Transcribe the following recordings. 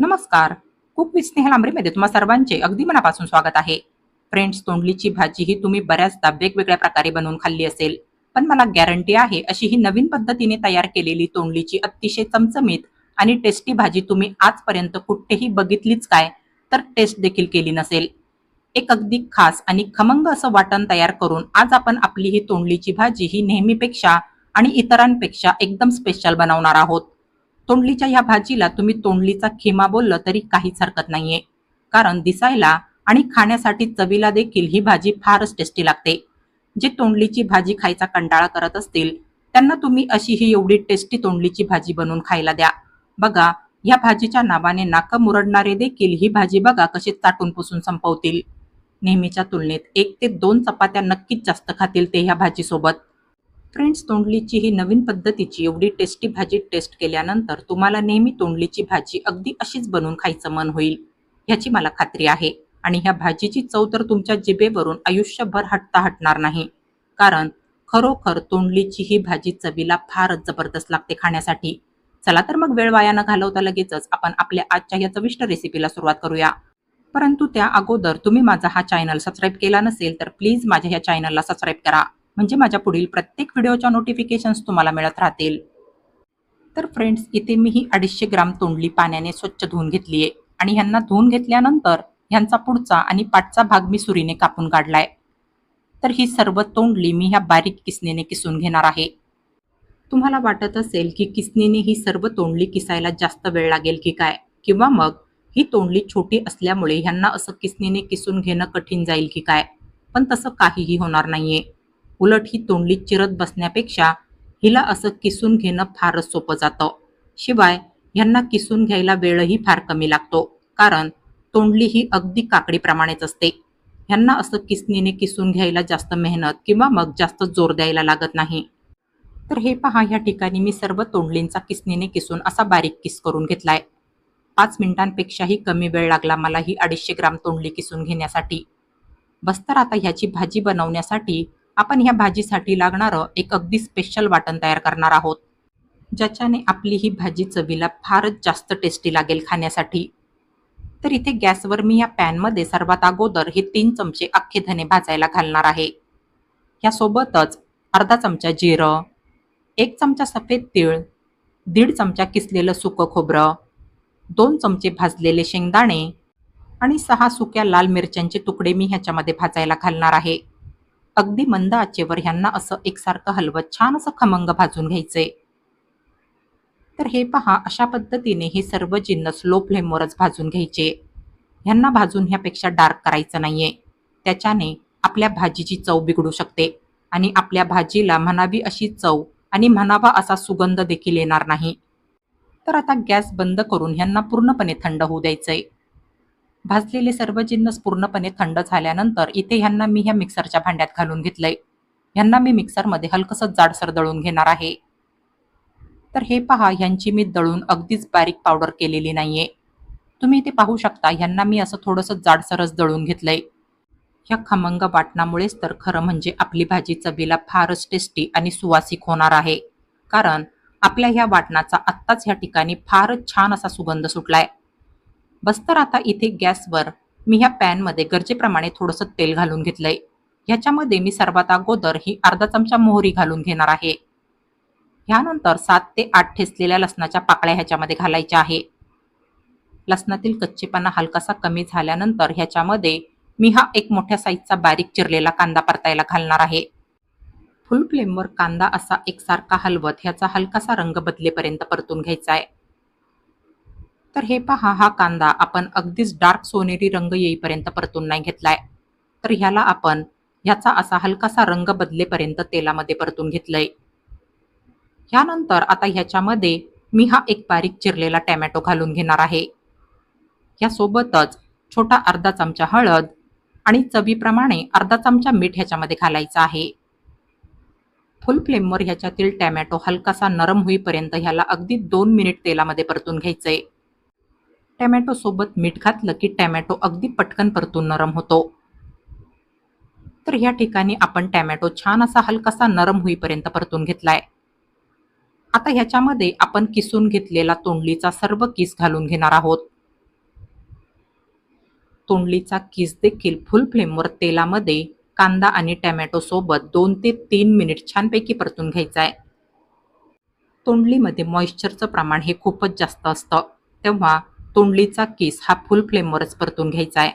नमस्कार. Cook with Snehal तुम्हा सर्वांचे अगदी मनापासून स्वागत आहे. फ्रेंड्स तोंडलीची भाजी ही तुम्ही बऱ्याचदा वेगवेगळ्या प्रकारे बनवून खाल्ली असेल. पण मला गॅरंटी आहे अशी ही नवीन पद्धतीने तयार केलेली तोंडलीची अतिशय चमचमीत आणि टेस्टी भाजी तुम्ही आजपर्यंत कुठेही बघितलीच काय तर टेस्ट देखील केली नसेल. एक अगदी खास आणि खमंग असं वाटण तयार करून आज आपण आपली ही तोंडलीची भाजी ही नेहमीपेक्षा आणि इतरांपेक्षा एकदम स्पेशल बनवणार आहोत. तोंडलीच्या या भाजीला तुम्ही तोंडलीचा खिमा बोललं तरी काहीच हरकत नाहीये. कारण दिसायला आणि खाण्यासाठी चवीला देखील ही भाजी फारच टेस्टी लागते. जे तोंडलीची भाजी खायचा कंटाळा करत असतील त्यांना तुम्ही अशी ही एवढी टेस्टी तोंडलीची भाजी बनवून खायला द्या. बघा या भाजीच्या नावाने नाक मुरडणारे देखील ही भाजी बघा कशी चाटून पुसून संपवतील. नेहमीच्या तुलनेत एक ते दोन चपात्या नक्कीच जास्त खातील ते ह्या भाजीसोबत. फ्रेंड्स तोंडलीची ही नवीन पद्धतीची एवढी टेस्टी भाजी टेस्ट केल्यानंतर तुम्हाला नेहमी तोंडलीची भाजी अगदी अशीच बनवून खायचं मन होईल ह्याची मला खात्री आहे. आणि ह्या भाजीची चव तर तुमच्या जिभेवरून आयुष्यभर हटता हटणार नाही. कारण खरोखर तोंडलीची ही भाजी चवीला फारच जबरदस्त लागते खाण्यासाठी. चला तर मग वेळ वाया न घालवता लगेचच आपण आपल्या आजच्या या चविष्ट रेसिपीला सुरुवात करूया. परंतु त्या अगोदर तुम्ही माझा हा चॅनल सबस्क्राईब केला नसेल तर प्लीज माझ्या ह्या चॅनलला सबस्क्राईब करा. म्हणजे माझ्या पुढील प्रत्येक व्हिडिओच्या नोटिफिकेशन्स तुम्हाला मिळत राहतील. तर फ्रेंड्स इथे मी ही अडीचशे ग्राम तोंडली पाण्याने स्वच्छ धुवून घेतली आहे आणि ह्यांना धुवून घेतल्यानंतर ह्यांचा पुढचा आणि पाठचा भाग मी सुरीने कापून काढलाय. तर ही सर्व तोंडली मी ह्या बारीक किसणीने किसून घेणार आहे. तुम्हाला वाटत असेल की किसणीने ही सर्व तोंडली किसायला जास्त वेळ लागेल की काय? किंवा मग ही तोंडली छोटी असल्यामुळे ह्यांना असं किसणीने किसून घेणं कठीण जाईल की काय? पण तसं काहीही होणार नाहीये. उलट ही तोंडली चिरत बसण्यापेक्षा हिला असं किसून घेणं फारच सोपं जातं. शिवाय ह्यांना किसून घ्यायला वेळही फार कमी लागतो कारण तोंडली ही अगदी काकडीप्रमाणेच असते. ह्यांना असं किसनीने किसून घ्यायला जास्त मेहनत किंवा मग जास्त जोर द्यायला लागत नाही. तर हे पहा ह्या ठिकाणी मी सर्व तोंडलींचा किसनीने किसून असा बारीक किस करून घेतलाय. पाच मिनिटांपेक्षाही कमी वेळ लागला मला ही अडीचशे ग्राम तोंडली किसून घेण्यासाठी. बस्तर आता ह्याची भाजी बनवण्यासाठी आपण ह्या भाजीसाठी लागणारं एक अगदी स्पेशल वाटण तयार करणार आहोत. ज्याच्याने आपली ही भाजी चवीला फारच जास्त टेस्टी लागेल खाण्यासाठी. तर इथे गॅसवर मी या पॅनमध्ये सर्वात अगोदर हे तीन चमचे अख्खे धने भाजायला घालणार आहे. यासोबतच अर्धा चमचा जिरं एक चमचा सफेद तीळ दीड चमचा किसलेलं सुकं खोबरं दोन चमचे भाजलेले शेंगदाणे आणि सहा सुक्या लाल मिरच्यांचे तुकडे मी ह्याच्यामध्ये भाजायला घालणार आहे. अगदी मंद आचेवर ह्यांना असं एकसारखं हलवत छान असं खमंग भाजून घ्यायचंय तर हे पहा अशा पद्धतीने हे सर्व जिन्नस लो फ्लेमवरच भाजून घ्यायचे. ह्यांना भाजून ह्यापेक्षा डार्क करायचं नाहीये. त्याच्याने आपल्या भाजीची चव बिघडू शकते आणि आपल्या भाजीला म्हणावी अशी चव आणि म्हणावा असा सुगंध देखील येणार नाही. तर आता गॅस बंद करून ह्यांना पूर्णपणे थंड होऊ द्यायचंय. भाजलेले सर्व जिन्नस पूर्णपणे थंड झाल्यानंतर इथे ह्यांना मी ह्या मिक्सरच्या भांड्यात घालून घेतलंय. ह्यांना मी मिक्सरमध्ये हलकसं जाडसर दळून घेणार आहे. तर हे पहा ह्यांची मी दळून अगदीच बारीक पावडर केलेली नाहीये. तुम्ही इथे पाहू शकता ह्यांना मी असं थोडंसं जाडसरच दळून घेतलंय. ह्या खमंग वाटणामुळेच तर खरं म्हणजे आपली भाजी चवीला फारच टेस्टी आणि सुवासिक होणार आहे. कारण आपल्या ह्या वाटणाचा आत्ताच ह्या ठिकाणी फारच छान असा सुगंध सुटलाय. बस तर आता इथे गॅसवर मी ह्या पॅनमध्ये गरजेप्रमाणे थोडंसं तेल घालून घेतलंय. ह्याच्यामध्ये मी सर्वात अगोदर ही अर्धा चमचा मोहरी घालून घेणार आहे. ह्यानंतर सात ते आठ ठेचलेल्या लसणाच्या पाकळ्या ह्याच्यामध्ये घालायच्या आहे. लसणातील कच्चेपणा हलकासा कमी झाल्यानंतर ह्याच्यामध्ये मी हा एक मोठ्या साईजचा बारीक चिरलेला कांदा परतायला घालणार आहे. फुल फ्लेमवर कांदा असा एकसारखा हलवत ह्याचा हलकासा रंग बदलेपर्यंत परतून घ्यायचा आहे तर हे पहा हा कांदा आपण अगदीच डार्क सोनेरी रंग येईपर्यंत परतून नाही घेतलाय. तर ह्याला आपण ह्याचा असा हलकासा रंग बदलेपर्यंत तेलामध्ये परतून घेतलंय. ह्यानंतर आता ह्याच्यामध्ये मी हा एक बारीक चिरलेला टॅमॅटो घालून घेणार आहे. ह्यासोबतच छोटा अर्धा चमचा हळद आणि चवीप्रमाणे अर्धा चमचा मीठ ह्याच्यामध्ये घालायचं आहे. फुल फ्लेमवर ह्याच्यातील टॅमॅटो हलकासा नरम होईपर्यंत ह्याला अगदी दोन मिनिट तेलामध्ये परतून घ्यायचंय. टॅमॅटो सोबत मीठ घातलं की टॅमॅटो अगदी पटकन परतून नरम होतो. तर ह्या ठिकाणी आपण टॅमॅटो छान असा हलकासा नरम होईपर्यंत परतून घेतलाय. आता ह्याच्यामध्ये आपण किसून घेतलेला तोंडलीचा सर्व किस घालून घेणार आहोत. तोंडलीचा किस देखील फुल फ्लेमवर तेलामध्ये कांदा आणि टॅमॅटो सोबत दोन ते तीन मिनिट छानपैकी परतून घ्यायचा आहे तोंडलीमध्ये मॉइश्चरचं प्रमाण हे खूपच जास्त असतं. तेव्हा तोंडलीचा केस हा फुल फ्लेमवरच परतून घ्यायचा आहे.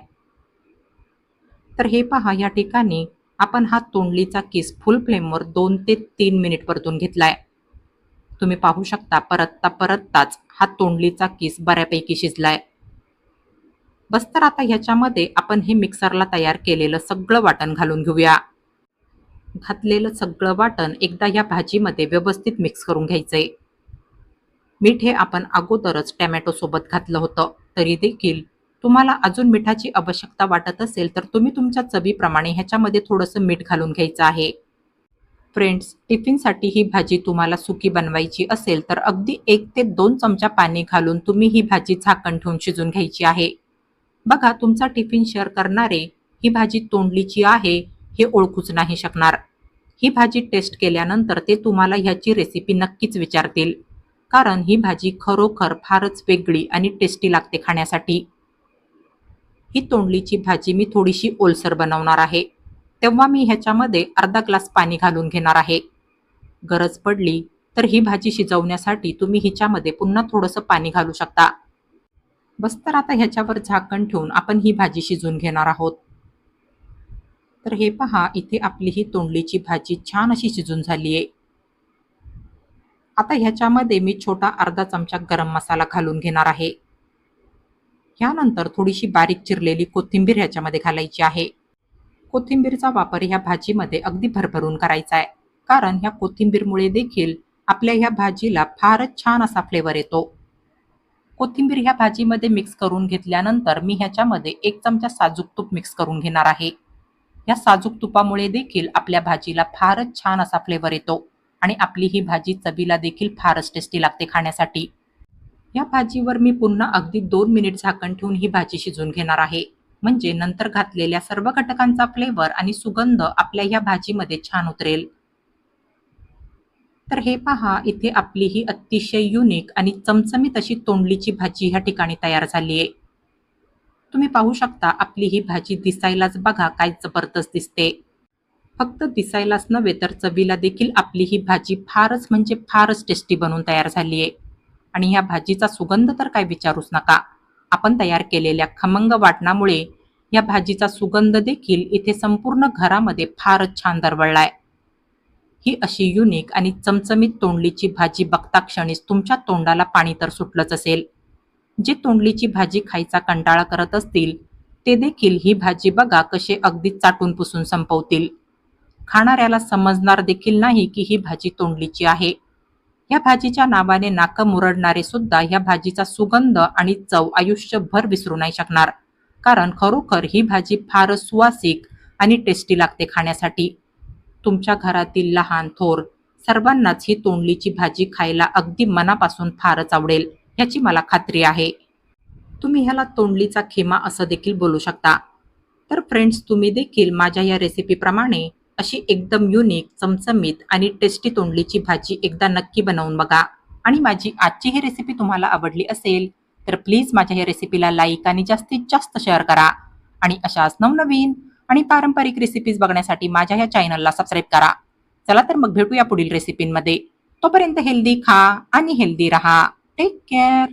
तर हे पहा या ठिकाणी आपण हा तोंडलीचा केस फुल फ्लेमवर दोन ते तीन मिनिट परतून घेतलाय. तुम्ही पाहू शकता परतता परतताच हा तोंडलीचा केस बऱ्यापैकी शिजलाय. बस तर आता ह्याच्यामध्ये आपण हे मिक्सरला तयार केलेलं सगळं वाटण घालून घेऊया. घातलेलं सगळं वाटण एकदा या भाजीमध्ये व्यवस्थित मिक्स करून घ्यायचंय. मीठ हे आपण अगोदरच टॅमॅटोसोबत घातलं होतं तरी देखील तुम्हाला अजून मिठाची आवश्यकता वाटत असेल तर तुम्ही तुमच्या चवीप्रमाणे ह्याच्यामध्ये थोडंसं मीठ घालून घ्यायचं आहे. फ्रेंड्स टिफिनसाठी ही भाजी तुम्हाला सुकी बनवायची असेल तर अगदी एक ते दोन चमचा पाणी घालून तुम्ही ही भाजी झाकण ठेवून शिजून घ्यायची आहे. बघा तुमचा टिफिन शेअर करणारे ही भाजी तोंडलीची आहे हे ओळखूच नाही शकणार. ही भाजी टेस्ट केल्यानंतर ते तुम्हाला ह्याची रेसिपी नक्कीच विचारतील. कारण ही भाजी खरोखर फारच वेगळी आणि टेस्टी लागते खाण्यासाठी. ही तोंडलीची भाजी मी थोडीशी ओलसर बनवणार आहे. तेव्हा मी ह्याच्यामध्ये अर्धा ग्लास पाणी घालून घेणार आहे. गरज पडली तर ही भाजी शिजवण्यासाठी तुम्ही हिच्यामध्ये पुन्हा थोडंसं पाणी घालू शकता. बस तर आता ह्याच्यावर झाकण ठेवून आपण ही भाजी शिजवून घेणार आहोत. तर हे पहा इथे आपली ही तोंडलीची भाजी छान अशी शिजून झाली आहे आता ह्याच्यामध्ये मी छोटा अर्धा चमचा गरम मसाला घालून घेणार आहे. ह्यानंतर थोडीशी बारीक चिरलेली कोथिंबीर ह्याच्यामध्ये घालायची आहे. कोथिंबीरचा वापर ह्या भाजीमध्ये अगदी भरभरून करायचा आहे. कारण ह्या कोथिंबीरमुळे देखील आपल्या ह्या भाजीला फारच छान असा फ्लेवर येतो. कोथिंबीर ह्या भाजीमध्ये मिक्स करून घेतल्यानंतर मी ह्याच्यामध्ये एक चमचा साजूक तूप मिक्स करून घेणार आहे. या साजूक तुपामुळे देखील आपल्या भाजीला फारच छान असा फ्लेवर येतो. आणि आपली ही भाजी चवीला देखील फारच टेस्टी लागते खाण्यासाठी. या भाजीवर मी पुन्हा अगदी दोन मिनिट झाकण ठेवून ही भाजी शिजवून घेणार आहे. म्हणजे नंतर घातलेल्या सर्व घटकांचा फ्लेवर आणि सुगंध आपल्या ह्या भाजीमध्ये छान उतरेल. तर हे पहा इथे आपली ही अतिशय युनिक आणि चमचमीत अशी तोंडलीची भाजी ह्या ठिकाणी तयार झाली आहे तुम्ही पाहू शकता आपली ही भाजी दिसायलाच बघा काय जबरदस्त दिसते. फक्त दिसायलाच नव्हे तर चवीला देखील आपली ही भाजी फारच म्हणजे फारच टेस्टी बनवून तयार झाली आहे. आणि ह्या भाजीचा सुगंध तर काय विचारूच नका. आपण तयार केलेल्या खमंग वाटणामुळे या भाजीचा सुगंध देखील इथे संपूर्ण घरामध्ये फारच छान दरवळलाय ही अशी युनिक आणि चमचमीत तोंडलीची भाजी बघता क्षणीच तुमच्या तोंडाला पाणी तर सुटलंच असेल. जे तोंडलीची भाजी खायचा कंटाळा करत असतील ते देखील ही भाजी बघा कसे अगदी चाटून पुसून संपवतील. खाणाऱ्याला समजणार देखील नाही की ही भाजी तोंडलीची आहे. या भाजीच्या नावाने नाकं मुरडणारे सुद्धा या भाजीचा सुगंध आणि चव आयुष्यभर विसरू नाही शकणार. कारण खरोखर ही भाजी फार सुवासिक आणि टेस्टी लागते खाण्यासाठी. तुमच्या घरातील लहान थोर सर्वांनाच ही तोंडलीची भाजी खायला अगदी मनापासून फारच आवडेल याची मला खात्री आहे. तुम्ही ह्याला तोंडलीचा खेमा असं देखील बोलू शकता. तर फ्रेंड्स तुम्ही देखील माझ्या या रेसिपीप्रमाणे अशी एकदम युनिक चमचमीत आणि टेस्टी तोंडलीची भाजी एकदा नक्की बनवून बघा. आणि माझी आजची ही रेसिपी तुम्हाला आवडली असेल तर प्लीज माझ्या या रेसिपीला लाईक आणि जास्तीत जास्त शेअर करा. आणि अशाच नवनवीन आणि पारंपरिक रेसिपीज बघण्यासाठी माझ्या या चॅनलला सबस्क्राईब करा. चला तर मग भेटूया पुढील रेसिपींमध्ये तोपर्यंत हेल्दी खा आणि हेल्दी रहा. Take care